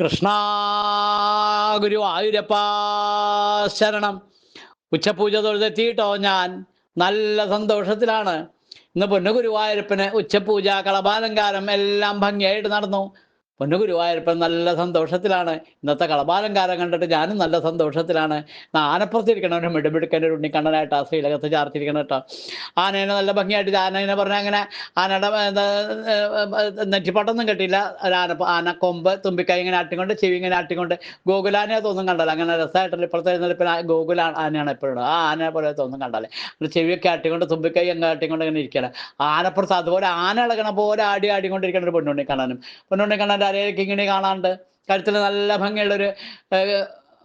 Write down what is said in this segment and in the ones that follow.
കൃഷ്ണ ഗുരുവായൂരപ്പ ശരണം. ഉച്ചപൂജ തൊഴുതെത്തിയിട്ടോ ഞാൻ. നല്ല സന്തോഷത്തിലാണ്. ഇന്ന് പൊന്നു ഗുരുവായൂരപ്പന് ഉച്ചപൂജ കളഭാലങ്കാരം എല്ലാം ഭംഗിയായിട്ട് നടന്നു. പൊന്നു ഗുരുവായൂരപ്പൻ നല്ല സന്തോഷത്തിലാണ്. ഇന്നത്തെ കളഭാലങ്കാരം കണ്ടിട്ട് ഞാനും നല്ല സന്തോഷത്തിലാണ്. ഇന്ന് ആനപ്പുറത്തിരിക്കണം ഒരു ഉണ്ണിക്കണ്ണനായിട്ട് ആ ശ്രീലകത്ത് ചാർത്തിരിക്കണം കേട്ടോ. ആനേനെ നല്ല ഭംഗിയായിട്ട് ആനേനെ പറഞ്ഞാൽ അങ്ങനെ ആനയുടെ നെറ്റിപ്പാട്ടൊന്നും കിട്ടിയില്ല ആന ആന കൊമ്പ് തുമ്പിക്കൈ ഇങ്ങനെ ആട്ടിക്കൊണ്ട് ചെവി ഇങ്ങനെ ആട്ടിക്കൊണ്ട് ഗോകുലാനെ തോന്നും കണ്ടല്ലോ അങ്ങനെ രസമായിട്ടുള്ള ഇപ്പോഴത്തെ എഴുന്നേൽപ്പിൽ ഗോകുല ആനയാണ് എപ്പോഴും. ആ ആനയെ പോലെ തോന്നും കണ്ടാലേ. ചെവിയൊക്കെ ആട്ടിക്കൊണ്ട് തുമ്പിക്കൈ അങ്ങ് ആട്ടിക്കൊണ്ട് ഇങ്ങനെ ഇരിക്കണം. ആനപ്പുറത്ത് അതുപോലെ ആന ഇളകണ പോലെ ആടി ആടിക്കൊണ്ടിരിക്കണ ഒരു പൊന്നുണ്ണി കാണാനും അരയിലേക്ക് ഇങ്ങനെ കാണാണ്ട്. കഴുത്തിൽ നല്ല ഭംഗിയുള്ള ഒരു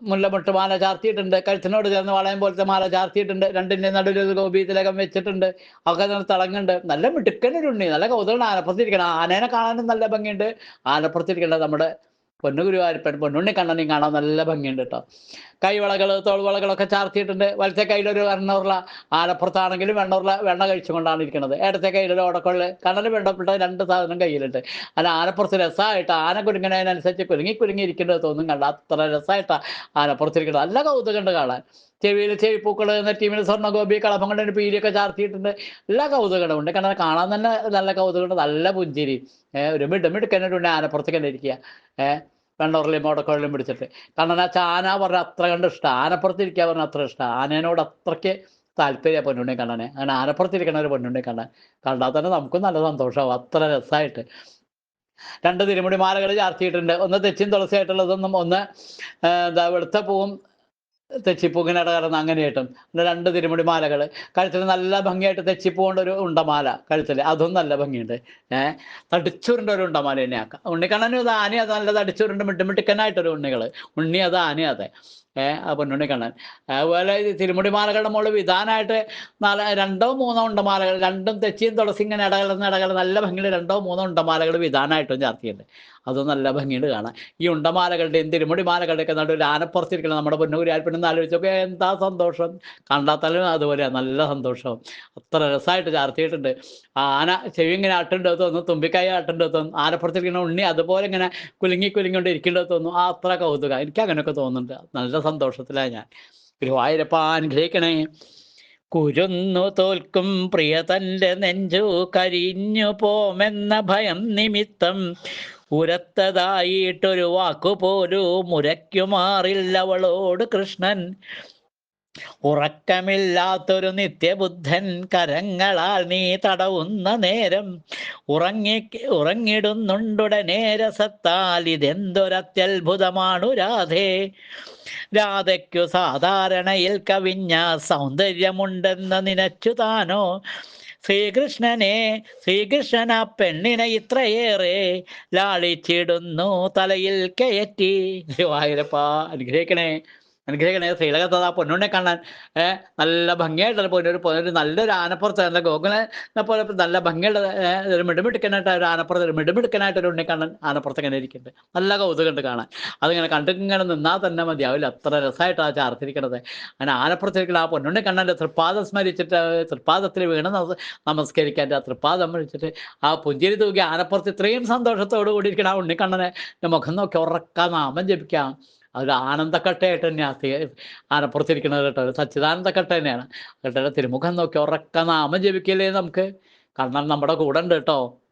മുല്ലമുട്ട് മാല ചാർത്തിയിട്ടുണ്ട്. കഴുത്തിനോട് ചേർന്ന് വളയം പോലത്തെ മാല ചാർത്തിയിട്ടുണ്ട്. രണ്ടിന്റെ നടുവിൽ ഒരു ഗോപി തിലകം വെച്ചിട്ടുണ്ട്. ഒക്കെ നല്ല തിളങ്ങുണ്ട്. നല്ല മിടുക്കനൊരുണ്ണി നല്ല കൗതുകം ആനപ്പുറത്തിരിക്കണം ആനേനെ കാണാനും നല്ല ഭംഗിയുണ്ട്. ആനപ്പുറത്തിരിക്കേണ്ട നമ്മുടെ പൊന്നു ഗുരുവായൂരപ്പൻ പൊന്നുണ്ണി കണ്ണനെയും കാണാൻ നല്ല ഭംഗിയുണ്ട് കേട്ടോ കൈവളകൾ തോൾവളകളൊക്കെ ചാർത്തിയിട്ടുണ്ട്. വലത്തെ കയ്യിലൊരു വെണ്ണുരുള ആലപ്പുറത്താണെങ്കിലും വെണ്ണുരുള വെണ്ണ കഴിച്ചുകൊണ്ടാണ് ഇരിക്കുന്നത്. ഇടത്തെ കയ്യിലൊരു ഓടക്കൊള്ള് കണ്ണന് വേണ്ടപ്പെട്ട രണ്ട് സാധനം കയ്യിലുണ്ട്. അല്ല ആലപ്പുറത്ത് രസമായിട്ട് ആന കുലുങ്ങുന്നതിനനുസരിച്ച് കുരുങ്ങി കുരുങ്ങി ഇരിക്കേണ്ടത് തോന്നും കണ്ട. അത്ര രസമായിട്ടാണ് ആലപ്പുറത്തിരിക്കുന്നത് നല്ല കൗതുകമുണ്ട് കാണാൻ. ചെവിയിൽ ചെവിപ്പൂക്കൾ എന്ന ടീമിൽ സ്വർണഗോപി കളഭം കൊണ്ട് പീലിയൊക്കെ ചാർത്തിയിട്ടുണ്ട്. എല്ലാ കൗതുകളും ഉണ്ട് കാരണം കാണാൻ തന്നെ നല്ല കൗതുകമുണ്ട്. നല്ല പുഞ്ചിരി. ഒരു മിടുമിടുക്കനുണ്ട് ആനപ്പുറത്തേക്ക് തന്നെ ഇരിക്കുക. ഏഹ് വെണ്ണൂറിലെയും മോടക്കോളിലും പിടിച്ചിട്ട്. കാരണം ആ ചാന പറഞ്ഞ അത്ര കണ്ട് ഇഷ്ടം. ആനപ്പുറത്തിരിക്കുക പറഞ്ഞ അത്ര ഇഷ്ടം. ആനേനോട് അത്രയ്ക്ക് താല്പര്യം പൊന്നുണ്ടെങ്കിൽ കണ്ണനെ. അങ്ങനെ ആനപ്പുറത്തിരിക്കണ ഒരു പൊന്നുണ്ടെങ്കിൽ കണ്ണൻ. കണ്ടാൽ തന്നെ നമുക്കും നല്ല സന്തോഷമാവും. അത്ര രസമായിട്ട് രണ്ട് തിരുമുടി മാലകൾ ചാർത്തിയിട്ടുണ്ട്. ഒന്ന് തെച്ചിൻ തുളസിയായിട്ടുള്ളതൊന്നും ഒന്ന് എന്താ വെളുത്ത പൂവും തെച്ചിപ്പൂക്കിന് ഇടകലർന്ന് അങ്ങനെ പിന്നെ രണ്ട് തിരുമുടി മാലകൾ കഴുത്തിൽ നല്ല ഭംഗിയായിട്ട് തെച്ചിപ്പൂ കൊണ്ട് ഒരു ഉണ്ടമാല കഴുത്തിൽ അതും നല്ല ഭംഗിയുണ്ട്. ഏഹ് തടിച്ചുരുണ്ട ഒരു ഉണ്ടമാല തന്നെയാക്ക ഉണ്ണിക്കണ്ണനും ഇത് ആന അത് നല്ല തടിച്ചുരുണ്ട് മിട്ടുമിട്ടിക്കനായിട്ടൊരു ഉണ്ണികൾ ഉണ്ണി അത് ആന അതെ. ഏഹ് ആ പൊന്നുണ്ണി കണ്ണൻ അതുപോലെ തിരുമുടി മാലകളുടെ മുകളിൽ വിധാനമായിട്ട് നാല് രണ്ടോ മൂന്നോ ഉണ്ടമാലകൾ രണ്ടും തെച്ചിയും തുളസി ഇങ്ങനെ ഇടകലർന്ന് ഇടകലർന്ന് നല്ല ഭംഗിയിൽ രണ്ടോ മൂന്നോ ഉണ്ടമാലകൾ വിധാനമായിട്ടും ചാർത്തിയുണ്ട് അതും നല്ല ഭംഗിയുണ്ട് കാണാൻ. ഈ ഉണ്ടമാലകളുടെയും തിരുമുടി മാലകളുടെയൊക്കെ നടുവിൽ ആനപ്പുറത്തിരിക്കണം നമ്മുടെ പൊന്നൂരി ആൽപ്പിണെന്ന് ആലോചിച്ചപ്പോൾ എന്താ സന്തോഷം? കണ്ടാത്താലും അതുപോലെ നല്ല സന്തോഷം. അത്ര രസമായിട്ട് ചാർത്തിയിട്ടുണ്ട്. ആന ചെവി ഇങ്ങനെ ആട്ടേണ്ടത് തോന്നുന്നു തുമ്പിക്കായ ആട്ടേണ്ടത് തോന്നുന്നു ആനപ്പുറത്തിരിക്കുന്ന ഉണ്ണി അതുപോലെ ഇങ്ങനെ കുലുങ്ങി കുലുങ്ങിക്കൊണ്ട് ഇരിക്കേണ്ടത് തോന്നുന്നു. ആ അത്ര കൗതുക. എനിക്ക് അങ്ങനെയൊക്കെ തോന്നുന്നുണ്ട്. നല്ല സന്തോഷത്തിലാണ് ഞാൻ. ഗുരുവായൂരപ്പ അനുഗ്രഹിക്കണേ. കുരുന്നു തോൽക്കും പ്രിയ തന്റെ നെഞ്ചു കരിഞ്ഞു പോമെന്ന ഭയം നിമിത്തം. ഉരത്തതായിട്ടൊരു വാക്കുപോലും മുരയ്ക്കുമാറില്ലവളോട് കൃഷ്ണൻ. ഉറക്കമില്ലാത്തൊരു നിത്യബുദ്ധൻ കരങ്ങളാൽ നീ തടവുന്ന നേരം ഉറങ്ങി ഉറങ്ങിടുന്നുണ്ടുടനെ രസത്താൽ ഇതെന്തൊരത്യത്ഭുതമാണു രാധേ. രാധയ്ക്കു സാധാരണയിൽ കവിഞ്ഞ സൗന്ദര്യമുണ്ടെന്ന് നിനച്ചു താനോ? ശ്രീകൃഷ്ണനെ ശ്രീകൃഷ്ണൻ ആ പെണ്ണിനെ ഇത്രയേറെ ലാളിച്ചിടുന്നു തലയിൽ കയറ്റി. ഗുരുവായൂരപ്പ അനുഗ്രഹിക്കണേ. അനുഗ്രഹിക്കണേ. ശ്രീലകത്ത് ആ പൊന്നുണ്ണെ കാണാൻ നല്ല ഭംഗിയായിട്ടുള്ള പൊന്നു ഒരു നല്ലൊരു ആനപ്പുറത്ത് നല്ല ഗോകുലനെ പോലെ നല്ല ഭംഗിയുള്ള ഒരു മിടുമിടുക്കനായിട്ട് ഒരു ആനപ്പുറത്ത് ഒരു മിടുമിടുക്കനായിട്ട് ഒരു ഉണ്ണി കാണാൻ ആനപ്പുറത്ത് ഇങ്ങനെ ഇരിക്കുന്നുണ്ട്. നല്ല കൗതുകമുണ്ട് കാണാൻ. അതിങ്ങനെ കണ്ടിങ്ങനെ നിന്നാൽ തന്നെ മതിയാവില്ല അത്ര രസമായിട്ടാണ് ചാർത്തിരിക്കണത്. അങ്ങനെ ആനപ്പുറത്തിരിക്കുന്ന ആ പൊന്നുണ്ണി കണ്ണന്റെ തൃപ്പാദം സ്മരിച്ചിട്ട് തൃപ്പാദത്തിൽ വീണ് നമ- നമസ്കരിക്കാൻ ആ തൃപ്പാദം വിളിച്ചിട്ട് ആ പുഞ്ചിരി തൂക്കി ആനപ്പുറത്ത് ഇത്രയും സന്തോഷത്തോടു കൂടി ഇരിക്കണം ആ ഉണ്ണിക്കണ്ണനെ മുഖം നോക്കി ഉറക്കാൻ നാമം ജപിക്കാം. അതൊരു ആനന്ദക്കട്ടയായിട്ട് തന്നെയാണ് ആനപ്പുറത്തിരിക്കുന്നത് കേട്ടോ. സച്ചിദാനന്ദക്കട്ട തന്നെയാണ്. കേട്ടോ തിരുമുഖം നോക്കി ഉറക്ക നാമം ജപിക്കല്ലേ നമുക്ക്? കണ്ണൻ നമ്മുടെ കൂടെ ഉണ്ട് കേട്ടോ.